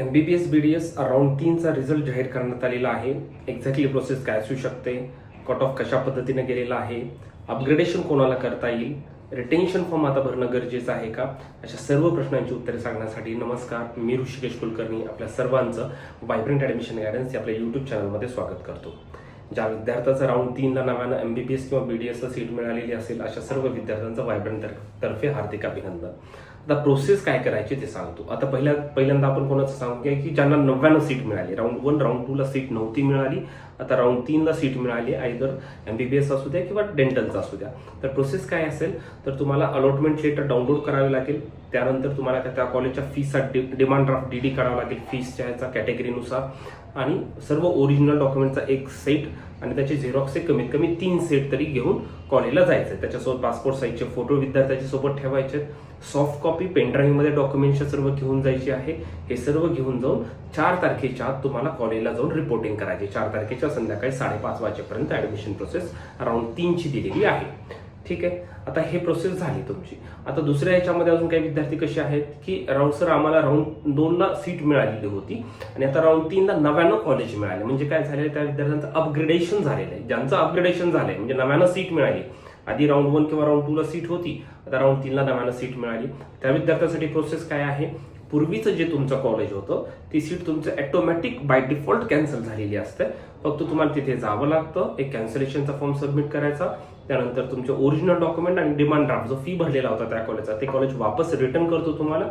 M B B S B D S round तीनचा result जाहीर करण्यात आलेला आहे. एक्झॅक्टली प्रोसेस काय असू शकते? कट ऑफ कशा पद्धतीने गेलेला आहे? अपग्रेडेशन कोणाला करता येईल? रिटेन्शन फॉर्म आता भरणं गरजेचं आहे का? अशा सर्व प्रश्नांची उत्तरे सांगण्यासाठी नमस्कार. मी ऋषिकेश कुलकर्णी आपल्या सर्वांचं व्हायब्रंट ॲडमिशन गायडन्स या आपल्या यूट्यूब चॅनलमध्ये स्वागत करतो. ज्या विद्यार्थ्याचं राऊंड तीनला नव्यानं एम बी बी एस किंवा बी डी एसला सीट मिळालेली असेल अशा सर्व विद्यार्थ्यांचं व्हायब्रंट तर्फे हार्दिक अभिनंदन. आता प्रोसेस काय करायची ते सांगतो. आता पहिल्या पहिल्यांदा आपण कोणाचं सांगूया की ज्यांना नव्याण्णव सीट मिळाली. राऊंड वन राऊंड टूला सीट नव्हती मिळाली. आता राऊंड तीनला सीट मिळाली. Either M B B S असू द्या किंवा डेंटलचा असू द्या. तर प्रोसेस काय असेल तर तुम्हाला अलॉटमेंट लेटर डाउनलोड करावे लागेल. त्यानंतर तुम्हाला त्या- त्या कॉलेजच्या फीचा डिमांड ड्राफ्ट डी डी करावा लागेल फीसच्या ह्याचा कॅटेगरीनुसार आणि सर्व ओरिजिनल डॉक्युमेंटचा एक सेट आणि त्याचे झेरॉक्सचे कमीत कमी तीन सेट तरी घेऊन कॉलेजला जायचं त्याच्यासोबत पासपोर्ट साईजचे फोटो विद्यार्थ्याच्या सोबत ठेवायचे. सॉफ्ट कॉपी पेनड्राईव्हमध्ये डॉक्युमेंटच्या सर्व घेऊन जायची आहे. हे सर्व घेऊन जाऊन चार तारखेच्या आत तुम्हाला कॉलेजला जाऊन रिपोर्टिंग करायची. चार तारखेच्या संध्याकाळी साडेपाच वाजेपर्यंत ॲडमिशन प्रोसेस राऊंड तीनची दिलेली आहे. ठीक आहे? आता हे प्रोसेस झाली तुमची. आता दुसऱ्या याच्यामध्ये अजून काही विद्यार्थी कसे आहेत की राऊंड सर आम्हाला राऊंड दोनला सीट मिळालेली होती. आणि आता राऊंड तीनला नव्यानं कॉलेज मिळाले. म्हणजे काय झालेलं त्या विद्यार्थ्यांचं अपग्रेडेशन झालेलं आहे. ज्यांचं अपग्रेडेशन झालंय म्हणजे नव्यानं सीट मिळाली. आधी राऊंड वन किंवा राऊंड टूला सीट होती. आता राऊंड तीनला नव्यानं सीट मिळाली. त्या विद्यार्थ्यांसाठी प्रोसेस काय आहे? पूर्वीचं जे तुमचं कॉलेज होतं ती सीट तुमचं ॲटोमॅटिक बाय डिफॉल्ट कॅन्सल झालेली असते. फक्त तुम्हाला तिथे जावं लागतं. एक कॅन्सलेशनचा फॉर्म सबमिट करायचा. त्यानंतर तुमचे ओरिजिनल डॉक्युमेंट आणि डिमांड ड्राफ्ट जो फी भरलेला होता त्या कॉलेजचा ते कॉलेज वापस रिटर्न करतो तुम्हाला.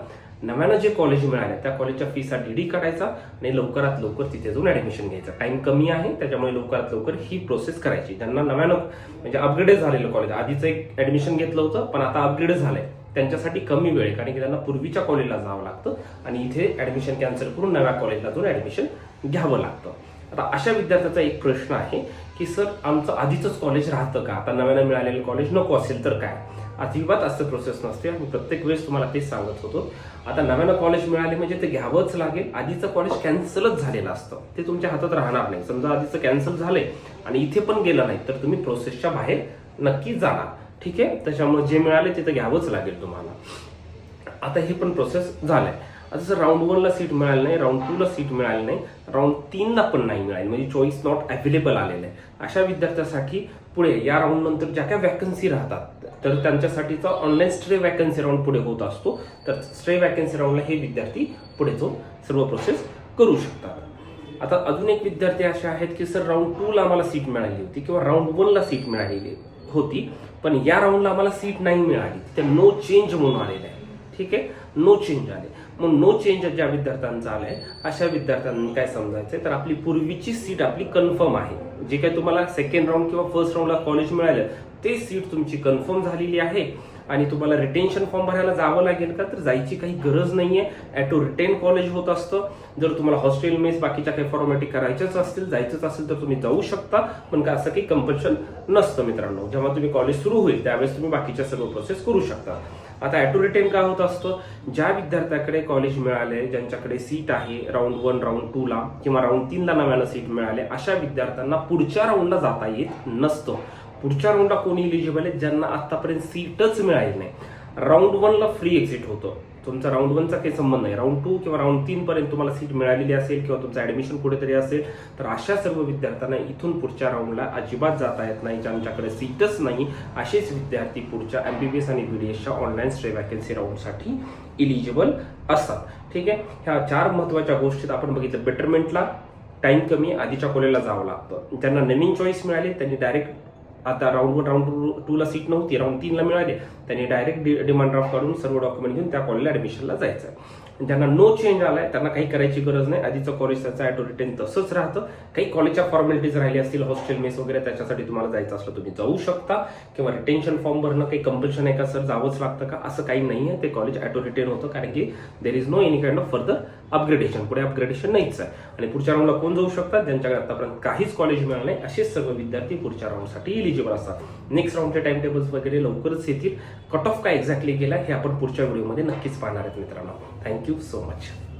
नव्यानं जे कॉलेज मिळाले त्या कॉलेजच्या फीचा डीडी काढायचा आणि लवकरात लवकर तिथे जाऊन ऍडमिशन घ्यायचं. टाईम कमी आहे त्याच्यामुळे लवकरात लवकर ही प्रोसेस करायची. त्यांना नव्यानं म्हणजे अपग्रेड झालेलं कॉलेज आधीचं एक ऍडमिशन घेतलं होतं पण आता अपग्रेड झालंय. त्यांच्यासाठी कमी वेळ कारण की त्यांना पूर्वीच्या कॉलेजला जावं लागतं आणि इथे ऍडमिशन कॅन्सल करून नव्या कॉलेजला जाऊन ऍडमिशन घ्यावं लागतं. आता अशा विद्यार्थ्याचा एक प्रश्न आहे की सर आमचं आधीचंच कॉलेज राहतं का? आता नव्यानं मिळालेलं कॉलेज नको असेल तर काय? अजिबात असं प्रोसेस नसते मी प्रत्येक वेळेस तुम्हाला तेच सांगत होतो. आता नव्यानं कॉलेज मिळाले म्हणजे ते घ्यावंच लागेल. आधीचं कॉलेज कॅन्सलच झालेलं असतं. ते तुमच्या हातात राहणार नाही. समजा आधीचं कॅन्सल झालंय आणि इथे पण गेलं नाही तर तुम्ही प्रोसेसच्या बाहेर नक्की जाणार. ठीक आहे? त्याच्यामुळे जे मिळाले ते तर घ्यावंच लागेल तुम्हाला. आता हे पण प्रोसेस झालंय. आता जर राऊंड वनला सीट मिळाली नाही राऊंड टूला सीट मिळाली नाही राऊंड तीनला पण नाही मिळाली. म्हणजे चॉईस नॉट अवेलेबल आलेलं आहे. अशा विद्यार्थ्यासाठी पुढे या राऊंड नंतर ज्या काही वॅकन्सी राहतात तर त्यांच्यासाठीचा ऑनलाईन स्ट्रे वॅकन्सी राऊंड पुढे होत असतो. तर स्ट्रे वॅकन्सी राऊंडला हे विद्यार्थी पुढे जाऊन सर्व प्रोसेस करू शकतात. आता अजून एक विद्यार्थी असे आहेत की सर राऊंड टूला आम्हाला सीट मिळाली होती किंवा राऊंड वनला सीट मिळालेली होती. पण या राऊंडला आम्हाला सीट नाही मिळाली. ते नो चेंज म्हणून आलेलं आहे. ठीक आहे? नो चेंज आले. मग नो चेंज ज्या विद्यार्थ्यांचा आलाय अशा विद्यार्थ्यांनी काय समजायचंय? तर आपली पूर्वीची सीट आपली कन्फर्म आहे. जे काही तुम्हाला सेकंड राऊंड किंवा फर्स्ट राऊंडला कॉलेज मिळालं ते सीट तुमची कन्फर्म झालेली आहे. आणि तुम्हाला रिटेन्शन फॉर्म भरायला जावं लागेल का? तर जायची काही गरज नाहीये. ॲटो रिटेन कॉलेज होत असतं. जर तुम्हाला हॉस्टेल मेस बाकीच्या काही फॉर्मॅलिटी करायच्याच असतील जायचंच असेल तर तुम्ही जाऊ शकता. पण का असं काही कंपल्शन नसतं मित्रांनो. जेव्हा तुम्ही कॉलेज सुरू होईल त्यावेळेस तुम्ही बाकीच्या सर्व प्रोसेस करू शकता. आता ॲटो रिटेन काय होत असतं? ज्या विद्यार्थ्याकडे कॉलेज मिळाले ज्यांच्याकडे सीट आहे राऊंड वन राऊंड टूला किंवा राऊंड तीनला नव्यानं सीट मिळाले अशा विद्यार्थ्यांना पुढच्या राऊंडला जाता येत नसतं. पुढच्या राऊंडला कोणी इलिजिबल आहे? ज्यांना आतापर्यंत सीटच मिळाली नाही. राऊंड वनला फ्री एक्झिट होतं. तुमचा राऊंड वनचा काही संबंध नाही. राऊंड टू किंवा राऊंड तीन पर्यंत तुम्हाला सीट मिळालेली असेल किंवा तुमचं ऍडमिशन कुठेतरी असेल तर अशा सर्व विद्यार्थ्यांना इथून पुढच्या राऊंडला अजिबात जाता येत नाही. ज्यांच्याकडे सीटच नाही असेच विद्यार्थी पुढच्या एम पी बी एस आणि बी डी एसच्या ऑनलाईन स्ट्रे वॅकन्सी राऊंडसाठी इलिजिबल असतात. ठीक आहे? ह्या चार महत्त्वाच्या गोष्टीत आपण बघितलं. बेटरमेंटला टाइम कमी आधीच्या कॉलेजला जावं लागतं. ज्यांना नवीन चॉईस मिळाली त्यांनी डायरेक्ट आता राऊंड वन राऊंड टू टूला सीट नव्हती राऊंड तीनला मिळाली. त्यांनी डायरेक्ट डिमांड ड्राफ्ट काढून सर्व डॉक्युमेंट घेऊन त्या कॉलेजला ऍडमिशनला जायचं. आहे ज्यांना नो चेंज आलाय. त्यांना काही करायची गरज नाही. आधीचं कॉलेज त्याचं ॲटो रिटेन तसंच राहतं. काही कॉलेजच्या फॉर्मॅलिटीज राहिली असतील हॉस्टेल मेस वगैरे त्याच्यासाठी तुम्हाला जायचं असलं तुम्ही जाऊ शकता. किंवा रिटेन्शन फॉर्म भरणं काही कंपल्शन आहे का सर जावंच लागतं का? असं काही नाही आहे. ते कॉलेज ॲटो रिटेन होतं. कारण की there is no any kind of further upgradation पुढे अपग्रेडेशन नाहीच आहे. आणि पुढच्या राऊंडला कोण जाऊ शकतात ज्यांच्याकडे आतापर्यंत काहीच कॉलेज मिळालं नाही असेच सर्व विद्यार्थी पुढच्या राऊंडसाठी इलिजिबल असतात. नेक्स्ट राऊंडचे टाइम टेबल्स वगैरे लवकरच येतील. कट ऑफ काय एक्झॅक्टली गेला हे आपण पुढच्या व्हिडिओमध्ये नक्कीच पाहणार आहेत मित्रांनो. Thank you Thank you so much.